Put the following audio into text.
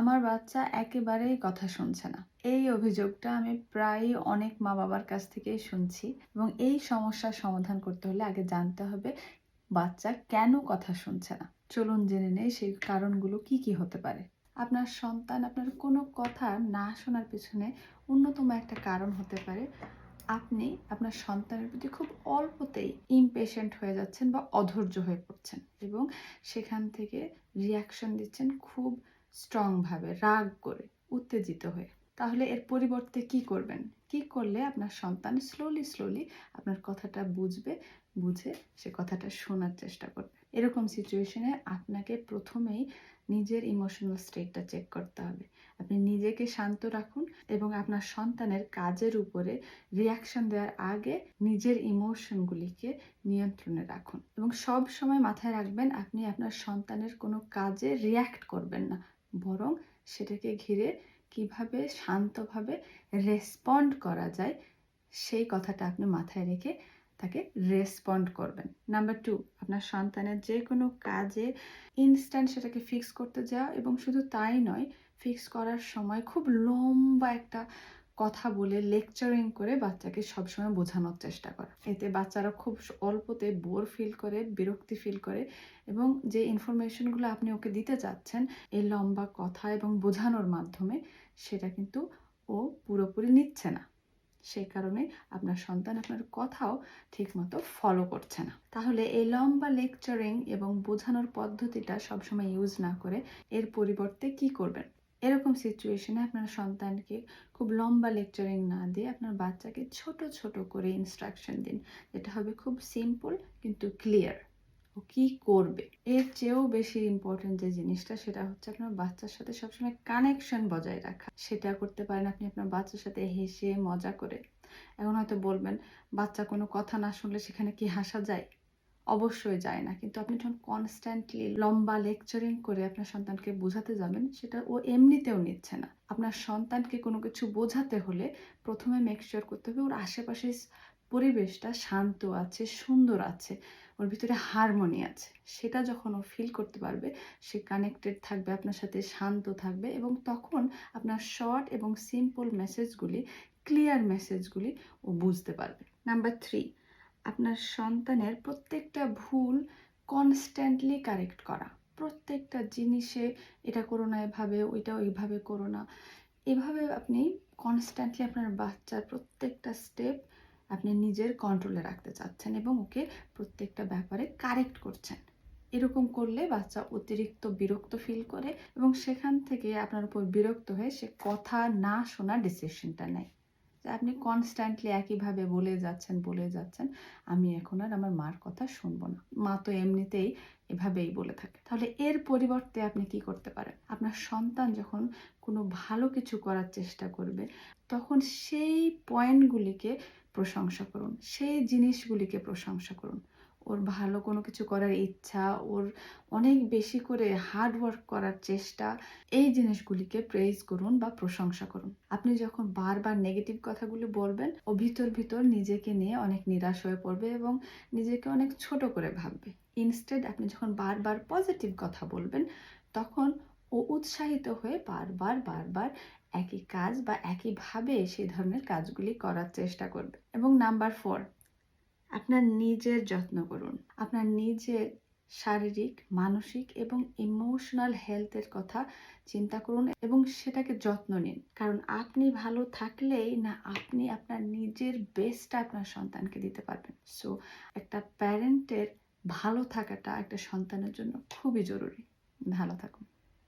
আমার বাচ্চা একেবারেই কথা শুনছে না। এই অভিযোগটা আমি প্রায় অনেক মা বাবার কাছ থেকেই শুনছি এবং এই সমস্যার সমাধান করতে হলে আগে জানতে হবে বাচ্চা কেন কথা শুনছে না। চলুন জেনে নেই সেই কারণগুলো কি কি হতে পারে। আপনার সন্তান, আপনার কোনো কথা না শোনার পিছনে অন্যতম একটা কারণ হতে পারে। আপনি আপনার সন্তানের প্রতি খুব অল্পতেই ইমপেশেন্ট হয়ে যাচ্ছেন বা অধৈর্য হয়ে পড়ছেন এবং সেখান থেকে রিয়াকশন দিচ্ছেন খুব স্ট্রংভাবে রাগ করে, উত্তেজিত হয়ে। তাহলে এর পরিবর্তে কি করবেন? কি করলে আপনার সন্তান স্লোলি স্লোলি আপনার কথাটা বুঝবে, বুঝে সে কথাটা শোনার চেষ্টা করবে? এরকম সিচুয়েশনে আপনাকে প্রথমেই নিজের ইমোশনাল স্টেটটা চেক করতে হবে। আপনি নিজেকে শান্ত রাখুন এবং আপনার সন্তানের কাজের উপরে রিয়াকশন দেওয়ার আগে নিজের ইমোশনগুলিকে নিয়ন্ত্রণে রাখুন। এবং সব সময় মাথায় রাখবেন, আপনি আপনার সন্তানের কোনো কাজে রিয়্যাক্ট করবেন না। বরং সেটাকে ঘিরে কীভাবে শান্তভাবে রেসপন্ড করা যায় সেই কথাটা আপনি মাথায় রেখে তাকে রেসপন্ড করবেন। নাম্বার টু আপনার সন্তানের যে কোনো কাজে ইনস্ট্যান্ট সেটাকে ফিক্স করতে যাওয়া এবং শুধু তাই নয় ফিক্স করার সময় খুব লম্বা একটা কথা বলে লেকচারিং করে বাচ্চাকে সবসময় বোঝানোর চেষ্টা করা। এতে বাচ্চারা খুব অল্পতে বোর ফিল করে, বিরক্তি ফিল করে এবং যে ইনফরমেশনগুলো আপনি ওকে দিতে চাচ্ছেন, এই লম্বা কথা এবং বোঝানোর মাধ্যমে সেটা কিন্তু ও পুরোপুরি নিচ্ছে না। সেই কারণে আপনার সন্তান আপনার কথাও ঠিকমতো ফলো করছে না। তাহলে এই লম্বা লেকচারিং এবং বোঝানোর পদ্ধতিটা সবসময় ইউজ না করে এর পরিবর্তে কি করবেন? এরকম সিচুয়েশনে আপনার সন্তানকে খুব লম্বা লেকচারিং না দিয়ে আপনার বাচ্চাকে ছোট ছোট করে ইনস্ট্রাকশন দিন। যেটা হবে খুব সিম্পল কিন্তু ক্লিয়ার ও কি করবে? এর চেয়েও বেশি ইম্পর্টেন্ট যে জিনিসটা সেটা হচ্ছে আপনার বাচ্চার সাথে সবসময় কানেকশন বজায় রাখা। সেটা করতে পারেন আপনি আপনার বাচ্চার সাথে হেসে, মজা করে। এখন হয়তো বলবেন, বাচ্চা কোনো কথা না শুনলে সেখানে কি হাসা যায়? অবশ্যই যায় না। কিন্তু আপনি যখন কনস্ট্যান্টলি লম্বা লেকচারিং করে আপনার সন্তানকে বোঝাতে যাবেন, সেটা ও এমনিতেও নিচ্ছে না। আপনার সন্তানকে কোনো কিছু বোঝাতে হলে প্রথমে মেকশিওর করতে হবে ওর আশেপাশে পরিবেশটা শান্ত আছে, সুন্দর আছে, ওর ভিতরে হারমোনি আছে। সেটা যখন ও ফিল করতে পারবে, সে কানেক্টেড থাকবে, আপনার সাথে শান্ত থাকবে এবং তখন আপনার শর্ট এবং সিম্পল মেসেজগুলি ক্লিয়ার মেসেজগুলি ও বুঝতে পারবে। নাম্বার থ্রি আপনার সন্তানের প্রত্যেকটা ভুল কনস্ট্যান্টলি কারেক্ট করা। প্রত্যেকটা জিনিসে এটা করো না, এভাবে ওইটা ওইভাবে করো না। এভাবে আপনি কনস্ট্যান্টলি আপনার বাচ্চার প্রত্যেকটা স্টেপ আপনি নিজের কন্ট্রোলে রাখতে চাচ্ছেন এবং ওকে প্রত্যেকটা ব্যাপারে কারেক্ট করছেন। এরকম করলে বাচ্চা অতিরিক্ত বিরক্ত ফিল করে এবং সেখান থেকে আপনার উপর বিরক্ত হয়ে সে কথা না শোনার ডিসিশনটা নেয়। আপনি কনস্ট্যান্টলি একইভাবে বলে যাচ্ছেন বলে যাচ্ছেন। আমি এখন আর আমার মার কথা শুনব না। মা তো এমনিতেই এভাবেই বলে থাকে। তাহলে এর পরিবর্তে আপনি কি করতে পারেন? আপনার সন্তান যখন কোনো ভালো কিছু করার চেষ্টা করবে, তখন সেই পয়েন্টগুলিকে প্রশংসা করুন। সেই জিনিসগুলিকে প্রশংসা করুন। ওর ভালো কোনো কিছু করার ইচ্ছা, ওর অনেক বেশি করে হার্ড ওয়ার্ক করার চেষ্টা, এই জিনিসগুলিকে প্রেজ করুন বা প্রশংসা করুন। আপনি যখন বারবার নেগেটিভ কথাগুলো বলবেন, ও ভিতর ভিতর নিজেকে নিয়ে অনেক নিরাশ হয়ে পড়বে এবং নিজেকে অনেক ছোট করে ভাববে। ইনস্টেড আপনি যখন বারবার পজিটিভ কথা বলবেন, তখন ও উৎসাহিত হয়ে বারবার বারবার একই কাজ বা একইভাবে সেই ধরনের কাজগুলি করার চেষ্টা করবে। এবং নাম্বার ফোর আপনার নিজের যত্ন করুন। আপনার নিজের শারীরিক, মানসিক এবং ইমোশনাল হেলথের কথা চিন্তা করুন এবং সেটাকে যত্ন নিন। কারণ আপনি ভালো থাকলেই না আপনি আপনার নিজের বেস্টটা আপনার সন্তানকে দিতে পারবেন। সো একটা প্যারেন্টের ভালো থাকাটা একটা সন্তানের জন্য খুবই জরুরি। ভালো থাকুন।